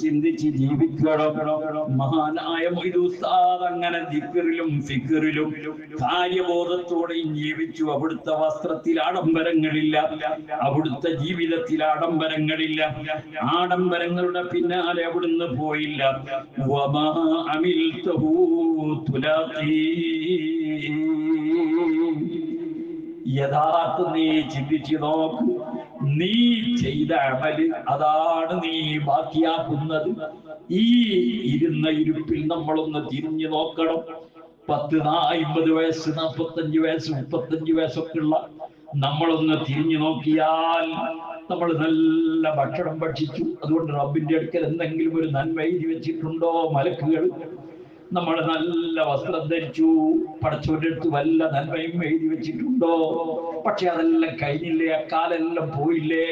ചിന്തിച്ച് ജീവിക്കണം. മഹാനായ മൊയ്തുസ്താദ് അങ്ങനെ ദിക്കറിലും ഫിക്കറിലും കാര്യബോധത്തോടെയും ജീവിച്ചു. അവിടുത്തെ വസ്ത്രത്തിൽ ആഡംബരങ്ങളില്ല. അവിടുത്തെ ജീവിതത്തിൽ ആഡംബരങ്ങളില്ല. ആഡംബരങ്ങളുടെ പിന്നാലെ അവിടുന്ന് പോയില്ല. യഥാർത്ഥ നീ ചിന്തിച്ചു നോക്ക്. നീ ചെയ്ത അമൽ അതാണ് നീ ബാക്കിയാക്കുന്നത് ഈ ഇരുന്ന ഇരുപ്പിൽ നമ്മളൊന്ന് തിരിഞ്ഞു നോക്കണം. പത്ത് നാൽപ്പത് വയസ്സ് നാൽപ്പത്തഞ്ച് വയസ്സ് മുപ്പത്തഞ്ച് വയസ്സൊക്കെ ഉള്ള നമ്മളൊന്ന് തിരിഞ്ഞു നോക്കിയാൽ നമ്മൾ നല്ല ഭക്ഷണം ഭക്ഷിച്ചു അതുകൊണ്ട് റബ്ബിന്റെ അടുക്കൽ എന്തെങ്കിലും ഒരു നന്മ എഴുതി വെച്ചിട്ടുണ്ടോ? മലക്കുകൾ നമ്മൾ നല്ല വസ്ത്രം ധരിച്ചു പടച്ചോരെടുത്ത് വല്ല നന്മയും എഴുതി വെച്ചിട്ടുണ്ടോ? പക്ഷെ അതെല്ലാം കഴിഞ്ഞില്ലേ? അക്കാലെല്ലാം കാലെല്ലാം പോയില്ലേ?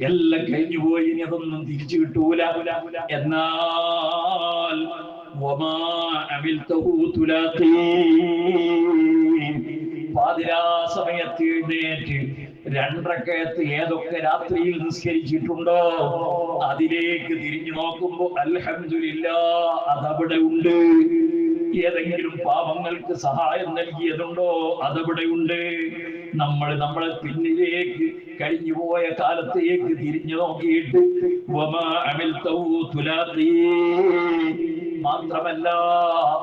എല്ലാം കഴിഞ്ഞു പോയി ഇനി അതൊന്നും തിരിച്ചു കിട്ടൂല. എന്നാൽ. പാതിരാ സമയത്ത് എഴുന്നേറ്റ് രണ്ടരക്കയത്ത് ഏതൊക്കെ രാത്രിയിൽ നിസ്കരിച്ചിട്ടുണ്ടോ? അതിലേക്ക് തിരിഞ്ഞു നോക്കുമ്പോ അൽഹംദുലില്ലാ അതവിടെ ഉണ്ട്. ഏതെങ്കിലും പാപങ്ങൾക്ക് സഹായം നൽകിയതുണ്ടോ? അതവിടെ ഉണ്ട്. നമ്മൾ നമ്മളെ പിന്നിലേക്ക് കഴിഞ്ഞുപോയ കാലത്തേക്ക് തിരിഞ്ഞു നോക്കിയിട്ട്. മാത്രമല്ല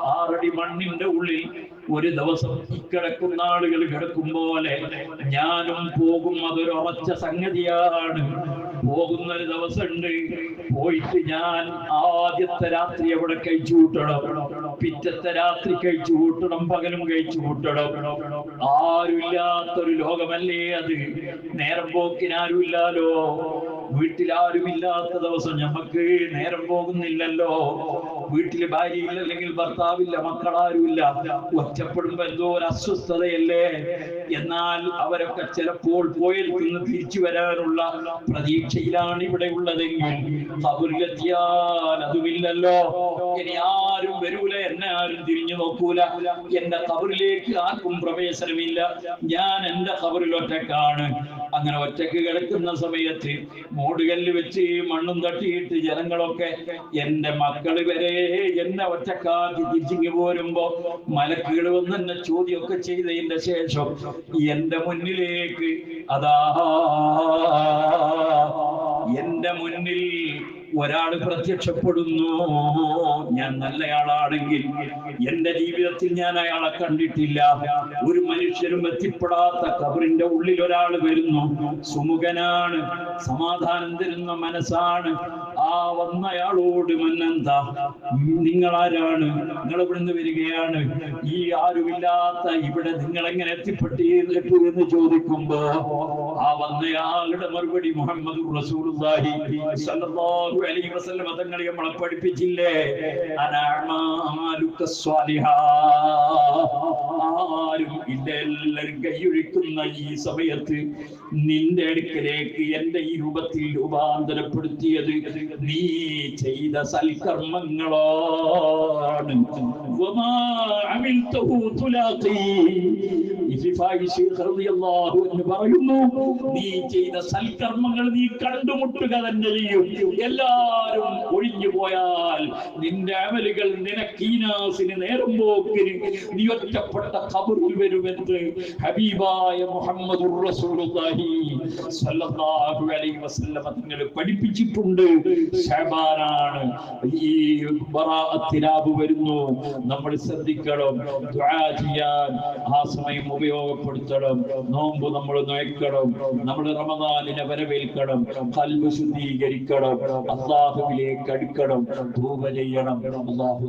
ആറടി മണ്ണിന്റെ ഉള്ളിൽ ഒരു ദിവസം കിടക്കുന്ന ആളുകൾ കിടക്കും പോലെ ഞാനും പോകും അതൊരു ഉറച്ച സംഗതിയാണ്. പോകുന്ന ഒരു ദിവസമുണ്ട് പോയിട്ട് ഞാൻ ആദ്യത്തെ രാത്രി അവിടെ കഴിച്ചു കൂട്ടണം? പിറ്റത്തെ രാത്രി കഴിച്ചു കൂട്ടണം പകലും കഴിച്ചു കൂട്ടണം. ആരുമില്ലാത്തൊരു ലോകമല്ലേ അത്? നേരം പോക്കിനാരുമില്ലാലോ? വീട്ടിൽ ആരുമില്ലാത്ത ദിവസം ഞമ്മക്ക് നേരം പോകുന്നില്ലല്ലോ. വീട്ടിൽ ഭാര്യയില്ല അല്ലെങ്കിൽ ഭർത്താവില്ല മക്കളാരുമില്ല. ഒറ്റപ്പെടുമ്പോ എന്തോ ഒരു അസ്വസ്ഥതയല്ലേ? എന്നാൽ അവരൊക്കെ ചിലപ്പോൾ പോയിരിക്കുന്ന തിരിച്ചു വരാനുള്ള പ്രതീക്ഷയിലാണ് ഇവിടെ ഉള്ളതെങ്കിൽ അതുമില്ലല്ലോ. ഇനി ആരും വരൂല എന്നെ ആരും തിരിഞ്ഞു നോക്കൂല. എന്റെ കബറിലേക്ക് ആർക്കും പ്രവേശനമില്ല. ഞാൻ എന്റെ കബറിൽ ഒറ്റക്കാണ്. അങ്ങനെ ഒറ്റയ്ക്ക് കിടക്കുന്ന സമയത്ത് മൂടുകല്ല് വെച്ച് മണ്ണും തട്ടിയിട്ട് ജനങ്ങളൊക്കെ എന്റെ മക്കൾ വരെ എന്നെ ഒറ്റക്കാക്കി തിരിച്ചിങ്ങി പോരുമ്പോ മലക്കുകൾ വന്ന് എന്നെ ചോദ്യമൊക്കെ ചെയ്തതിന്റെ ശേഷം എന്റെ മുന്നിലേക്ക് അതാ ഒരാൾ പ്രത്യക്ഷപ്പെടുന്നു. ഞാൻ നല്ലയാളാണെങ്കിൽ എന്റെ ജീവിതത്തിൽ ഞാൻ അയാളെ കണ്ടിട്ടില്ല. ഒരു മനുഷ്യരും എത്തിപ്പെടാത്ത കബറിന്റെ ഉള്ളിൽ ഒരാൾ വരുന്നു. സുമുഖനാണ് സമാധാനം തരുന്ന മനസ്സാണ്. ആ വന്നയാളോട് മന്നെന്താ? നിങ്ങൾ ആരാണ് നിങ്ങൾ ഇവിടുന്ന് വരികയാണ്. ഈ ആരുമില്ലാത്ത ഇവിടെ നിങ്ങൾ എങ്ങനെ എത്തിപ്പെട്ടു എന്ന് ചോദിക്കുമ്പോ ആ വന്നയാളുടെ മറുപടി മുഹമ്മദ് തങ്ങളെ നമ്മളെ പഠിപ്പിച്ചില്ലേ? ആരും കൈയൊഴിക്കുന്ന ഈ സമയത്ത് നിന്റെ അടുക്കലേക്ക് എന്റെ ഈ രൂപത്തിൽ രൂപാന്തരപ്പെടുത്തിയത് നീ ചെയ്ത സൽക്കർമ്മങ്ങളാണ്. അൻഹു പറയുന്നു നീ ചെയ്ത സൽക്കർമ്മങ്ങൾ നീ കണ്ടുമുട്ടുക തന്നെ ചെയ്യും. എല്ലാരും ഒഴിഞ്ഞു പോയാൽ നിന്റെ അമലുകൾ നിനക്കീനാസിന് നേരം പോക്കിന് നീ ഒറ്റപ്പെട്ട കബറിൽ വരുമെന്ന് ഹബീബായ മുഹമ്മദ് പഠിപ്പിച്ചിട്ടുണ്ട്. ശഅബാനാണ് ഈ വരുന്നു. നമ്മൾ ശ്രദ്ധിക്കണം ആ സമയം ഉപയോഗപ്പെടുത്തണം. നോമ്പ് നമ്മൾ നോക്കണം. നമ്മൾ റമദാനിനെ വരവേൽക്കണം. ഖൽബ് ശുദ്ധീകരിക്കണം. അള്ളാഹുവിലേക്ക് അടുക്കണം. ധൂപ ചെയ്യണം. അള്ളാഹു